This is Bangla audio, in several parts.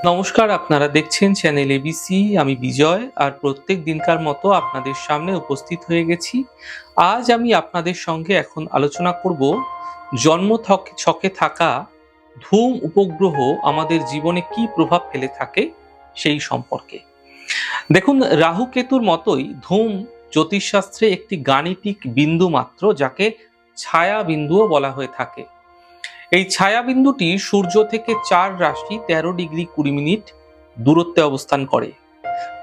নমস্কার, আপনারা দেখছেন চ্যানেল এবিসি আমি বিজয়, আর প্রত্যেক দিনকার মতো আপনাদের সামনে উপস্থিত হয়ে গেছি। আজ আমি আপনাদের সঙ্গে এখন আলোচনা করব জন্ম ছকে থাকা ধূম উপগ্রহ আমাদের জীবনে কি প্রভাব ফেলে থাকে সেই সম্পর্কে। দেখুন, রাহু কেতুর মতোই ধূম জ্যোতিষশাস্ত্রে একটি গাণিতিক বিন্দু মাত্র, যাকে ছায়া বিন্দুও বলা হয়ে থাকে। এই ছায়া বিন্দুটি সূর্য থেকে চার রাশি তেরো ডিগ্রি কুড়ি মিনিট দূরত্বে অবস্থান করে।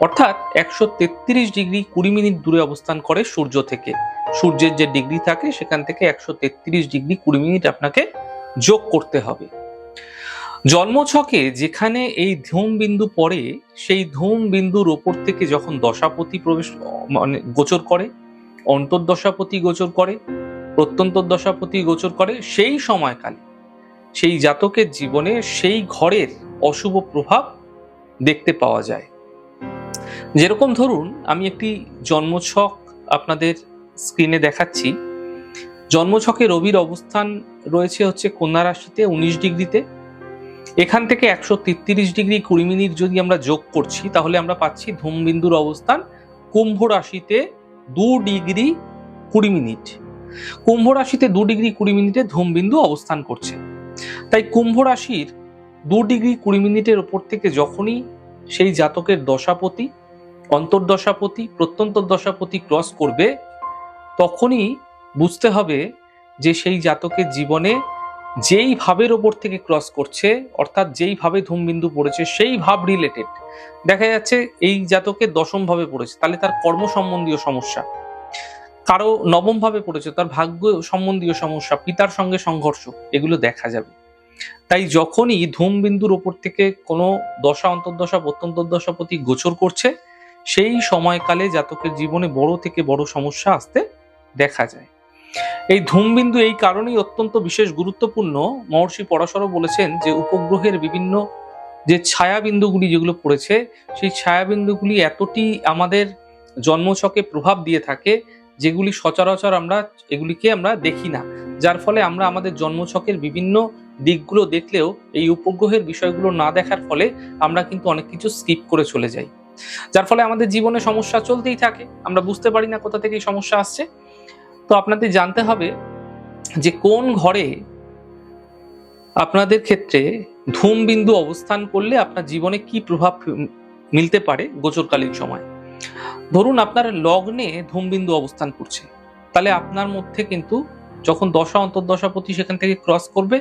অর্থাৎ একশো তেত্রিশ ডিগ্রি কুড়ি মিনিট দূরে অবস্থান করে সূর্য থেকে। সূর্যের যে ডিগ্রি থাকে সেখান থেকে একশো তেত্রিশ ডিগ্রি কুড়ি মিনিট আপনাকে যোগ করতে হবে। জন্মছকে যেখানে এই ধূম বিন্দু পড়ে, সেই ধূম বিন্দুর ওপর থেকে যখন দশাপতি প্রবেশ মানে গোচর করে, অন্তর্দশাপতি গোচর করে প্রত্যন্ত দশাপতি গোচর করে, সেই সময়কালে সেই জাতকের জীবনে সেই ঘরের অশুভ প্রভাব দেখতে পাওয়া যায়। যেরকম ধরুন, আমি একটি জন্মছক আপনাদের স্ক্রিনে দেখাচ্ছি। জন্মছকে রবির অবস্থান রয়েছে হচ্ছে কন্যা রাশিতে উনিশ ডিগ্রিতে। এখান থেকে একশো তেত্রিশ ডিগ্রি কুড়ি মিনিট যদি আমরা যোগ করছি, তাহলে আমরা পাচ্ছি ধূমবিন্দুর অবস্থান কুম্ভ রাশিতে দু ডিগ্রি কুড়ি মিনিট। কুম্ভ রাশিতে দু ডিগ্রি কুড়ি মিনিটে ধূমবিন্দু অবস্থান করছে। তাই কুম্ভ রাশির দু ডিগ্রি কুড়ি মিনিটের ওপর থেকে যখনই সেই জাতকের দশাপতি, অন্তর্দশাপতি, প্রত্যন্ত দশাপতি ক্রস করবে, তখনই বুঝতে হবে যে সেই জাতকের জীবনে যেই ভাবের ওপর থেকে ক্রস করছে, অর্থাৎ যেই ভাবে ধূমবিন্দু পড়েছে, সেই ভাব রিলেটেড দেখা যাচ্ছে এই জাতকের দশম ভাবে পড়েছে, তাহলে তার কর্ম সম্বন্ধীয় সমস্যা। কারও নবম ভাবে পড়েছে, তার ভাগ্য সম্বন্ধীয় সমস্যা, পিতার সঙ্গে সংঘর্ষ, এগুলো দেখা যাবে। তাই যখনই ধূমবিন্দুর ওপর থেকে কোনো দশা, অন্তর্দশা, প্রত্যন্তর্দশা প্রতি গোচর করছে, সেই সময়কালে জাতকের জীবনে বড় থেকে বড় সমস্যা আসতে দেখা যায়। এই ধূমবিন্দু এই কারণেই অত্যন্ত বিশেষ গুরুত্বপূর্ণ। মহর্ষি পরাশরও বলেছেন যে, উপগ্রহের বিভিন্ন যে ছায়াবিন্দুগুলি যেগুলো পড়েছে, সেই ছায়াবিন্দুগুলি এতটি আমাদের জন্মছকে প্রভাব দিয়ে থাকে যেগুলি সচরাচর আমরা, এগুলিকে আমরা দেখি না। যার ফলে আমরা আমাদের জন্মছকের বিভিন্ন দিকগুলো দেখলেও এই উপগ্রহের বিষয়গুলো না দেখার ফলে আমরা কিন্তু অনেক কিছু স্কিপ করে চলে যাই। যার ফলে আমাদের জীবনে সমস্যা চলতেই থাকে। আমরা বুঝতে পারি না কোথা থেকে এই সমস্যা আসছে। তো আপনাদের জানতে হবে যে কোন ঘরে আপনাদের ক্ষেত্রে ধূম বিন্দু অবস্থান করলে আপনার জীবনে কি প্রভাব মিলতে পারে গোচরকালীন সময়? ধরুন আপনার লগ্নে ধূমবিন্দু অবস্থান করছে, তাহলে আপনার মধ্যে কিন্তু যখন দশা, অন্তর্দশা প্রতি সেখান থেকে ক্রস করবে,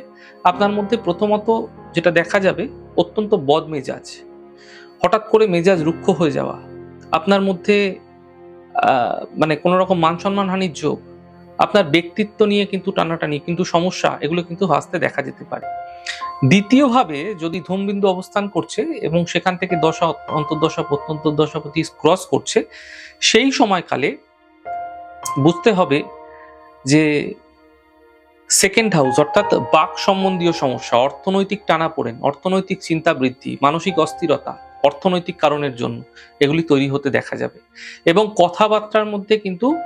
আপনার মধ্যে প্রথমত যেটা দেখা যাবে, অত্যন্ত বদ মেজাজ। হঠাৎ করে মেজাজ রুক্ষ হয়ে যাওয়া, আপনার মধ্যে মানে কোনো রকম মান সম্মান হানির যোগ, আপনার ব্যক্তিত্ব নিয়ে কিন্তু টানাটানি, কিন্তু সমস্যা, এগুলো কিন্তু আসতে দেখা যেতে পারে। দ্বিতীয়ভাবে যদি ধূমবিন্দু অবস্থান করছে এবং সেখান থেকে দশা, অন্তর্দশা প্রত্যন্তর্দশাপতি ক্রস করছে, সেই সময়কালে বুঝতে হবে যে সেকেন্ড হাউস অর্থাৎ বাক সম্বন্ধীয় সমস্যা, অর্থনৈতিক টানাপোড়েন, অর্থনৈতিক চিন্তা বৃদ্ধি, মানসিক অস্থিরতা, অর্থনৈতিক কারণের জন্য এগুলি তৈরি হতে দেখা যাবে। এবং কথাবার্তার মধ্যে কিন্তু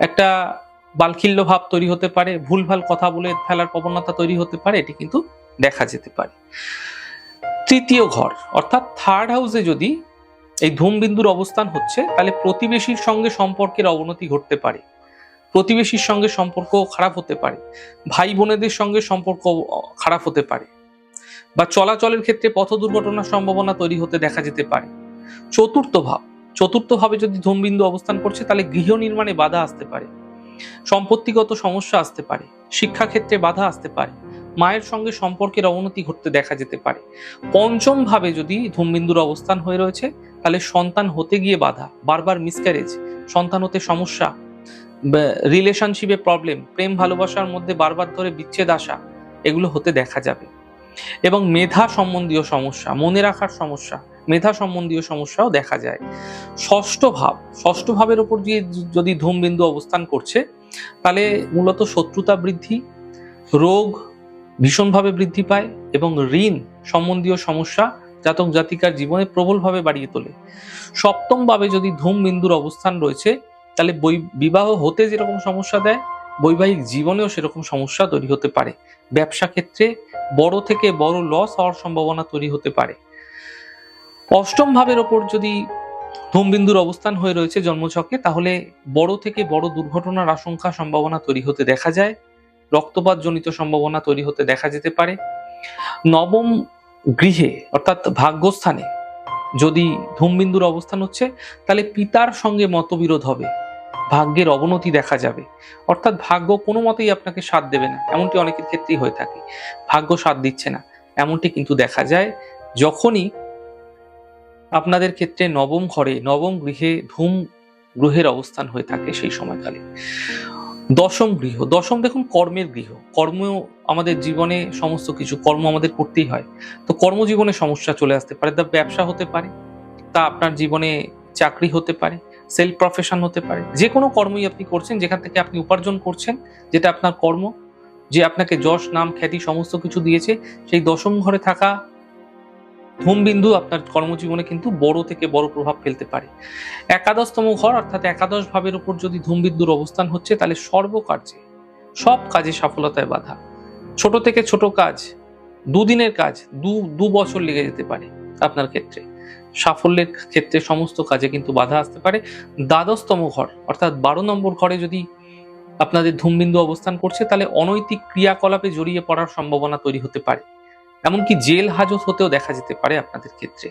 একটা বালখিল্য ভাব তৈরি হতে পারে, ভুলভাল কথা বলে ফেলার প্রবণতা তৈরি হতে পারে, এটি কিন্তু দেখা যেতে পারে। তৃতীয় ঘর, অর্থাৎ থার্ড হাউসে যদি এই ধূমবিন্দুর অবস্থান হচ্ছে, তাহলে প্রতিবেশীর সঙ্গে সম্পর্কের অবনতি ঘটতে পারে। প্রতিবেশীর সঙ্গে সম্পর্ক খারাপ হতে পারে। ভাই বোনেদের সঙ্গে সম্পর্ক খারাপ হতে পারে। বা চলাচলের ক্ষেত্রে পথ দুর্ঘটনার সম্ভাবনা তৈরি হতে দেখা যেতে পারে। চতুর্থ ভাব, চতুর্থ ভাবে যদি ধূমবিন্দু অবস্থান করছে, তাহলে গৃহ নির্মাণে বাধা আসতে পারে। সম্পত্তিগত সমস্যা আসতে পারে। শিক্ষাক্ষেত্রে বাধা আসতে পারে। মায়ের সঙ্গে সম্পর্কের অবনতি ঘটতে দেখা যেতে পারে। পঞ্চম ভাবে যদি ধূমবিন্দুর অবস্থান হয়ে রয়েছে, তাহলে সন্তান হতে গিয়ে বাধা, বারবার মিসক্যারেজ সন্তান হতে সমস্যা রিলেশনশিপে প্রবলেম প্রেম ভালোবাসার মধ্যে বারবার ধরে বিচ্ছেদ আসা, এগুলো হতে দেখা যাবে। এবং মেধা সম্বন্ধীয় সমস্যা, মনে রাখার সমস্যা, মেধা সম্বন্ধীয় সমস্যাও দেখা যায়। ষষ্ঠ ভাব, ষষ্ঠ ভাবের উপর দিয়ে যদি ধূমবিন্দু অবস্থান করছে, তাহলে মূলত শত্রুতা বৃদ্ধি, রোগ ভীষণভাবে বৃদ্ধি পায় এবং ঋণ সম্বন্ধীয় সমস্যা জাতক জাতিকার জীবনে প্রবলভাবে বাড়িয়ে তোলে। সপ্তম ভাবে যদি ধূম বিন্দুর অবস্থান রয়েছে, তাহলে বিবাহ হতে যেরকম সমস্যা দেয়, বৈবাহিক জীবনেও সেরকম সমস্যা তৈরি হতে পারে। ব্যবসা ক্ষেত্রে বড় থেকে বড় লস হওয়ার সম্ভাবনা তৈরি হতে পারে। অষ্টম ভাবের ওপর যদি ধূমবিন্দুর অবস্থান হয়ে রয়েছে জন্মছকে, তাহলে বড় থেকে বড় দুর্ঘটনার আশঙ্কা, সম্ভাবনা তৈরি হতে দেখা যায়। রক্তপাত জনিত সম্ভাবনা তৈরি হতে দেখা যেতে পারে। নবম গৃহে, অর্থাৎ ভাগ্যস্থানে, যদি ধূমবিন্দুর অবস্থান হচ্ছে, তাহলে পিতার সঙ্গে মতবিরোধ হবে। ভাগ্যের অবনতি দেখা যাবে। অর্থাৎ ভাগ্য কোনো মতেই আপনাকে সাথ দেবে না। এমনটি অনেকের ক্ষেত্রেই হয়ে থাকে। ভাগ্য সাথ দিচ্ছে না। এমনটি কিন্তু দেখা যায় যখনই আপনাদের ক্ষেত্রে নবম ঘরে, নবম গৃহে ধূম গ্রহের অবস্থান হয়ে থাকে সেই সময়কালে। দশম গৃহ। দশম দেখুন কর্মের গৃহ। কর্ম আমাদের জীবনে সমস্ত কিছু, কর্ম আমাদের করতেই হয়। তো কর্মজীবনে সমস্যা চলে আসতে পারে। তা ব্যবসা হতে পারে, তা আপনার জীবনে চাকরি হতে পারে সেলফ প্রফেশন হতে পারে। যে কোনো কর্মই আপনি করছেন, যেখান থেকে আপনি উপার্জন করছেন, যেটা আপনার কর্ম, যে আপনাকে যশ, নাম, খ্যাতি সমস্ত কিছু দিয়েছে, সেই দশম ঘরে থাকা ধূমবিন্দু আপনার কর্মজীবনে কিন্তু বড় থেকে বড় প্রভাব ফেলতে পারে। একাদশতম ঘর অর্থাৎ একাদশ ভাবের উপর যদি ধূমবিন্দুর অবস্থান হচ্ছে, তাহলে সর্বকার্যে, সব কাজে সফলতায় বাধা। ছোট থেকে ছোট কাজ, দুদিনের কাজ, দু দু বছর লেগে যেতে পারে আপনার ক্ষেত্রে। সাফল্যের ক্ষেত্রে সমস্ত কাজে কিন্তু বাধা আসতে পারে। দ্বাদশতম ঘর অর্থাৎ বারো নম্বর ঘরে যদি আপনাদের ধূমবিন্দু অবস্থান করছে, তাহলে অনৈতিক ক্রিয়াকলাপে জড়িয়ে পড়ার সম্ভাবনা তৈরি হতে পারে। এমনকি জেল হাজত হতেও দেখা যেতে পারে আপনাদের ক্ষেত্রে।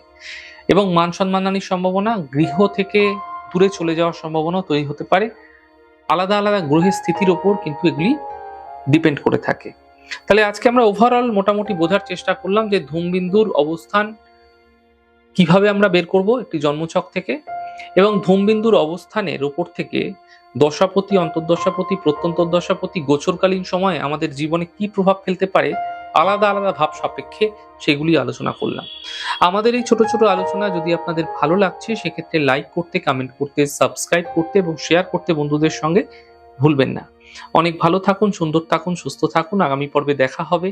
এবং মান সম্মানহানির সম্ভাবনা, গৃহ থেকে দূরে চলে যাওয়ার সম্ভাবনা তৈরি হতে পারে। আলাদা আলাদা গ্রহের স্থিতির ওপর কিন্তু এগুলি ডিপেন্ড করে থাকে। তাহলে আজকে আমরা ওভারঅল মোটামুটি বোঝার চেষ্টা করলাম যে ধূমবিন্দুর অবস্থান কীভাবে আমরা বের করব একটি জন্মছক থেকে এবং ধূমবিন্দুর অবস্থানের ওপর থেকে দশাপতি, অন্তর্দশাপতি প্রত্যন্তর্দশাপতি গোচরকালীন সময়ে আমাদের জীবনে কি প্রভাব ফেলতে পারে আলাদা আলাদা ভাব সাপেক্ষে সেগুলি আলোচনা করলাম। আমাদের এই ছোট ছোট আলোচনা যদি আপনাদের ভালো লাগছে, সেক্ষেত্রে লাইক করতে কমেন্ট করতে সাবস্ক্রাইব করতে এবং শেয়ার করতে বন্ধুদের সঙ্গে ভুলবেন না। অনেক ভালো থাকুন, সুন্দর থাকুন, সুস্থ থাকুন। আগামী পর্বে দেখা হবে।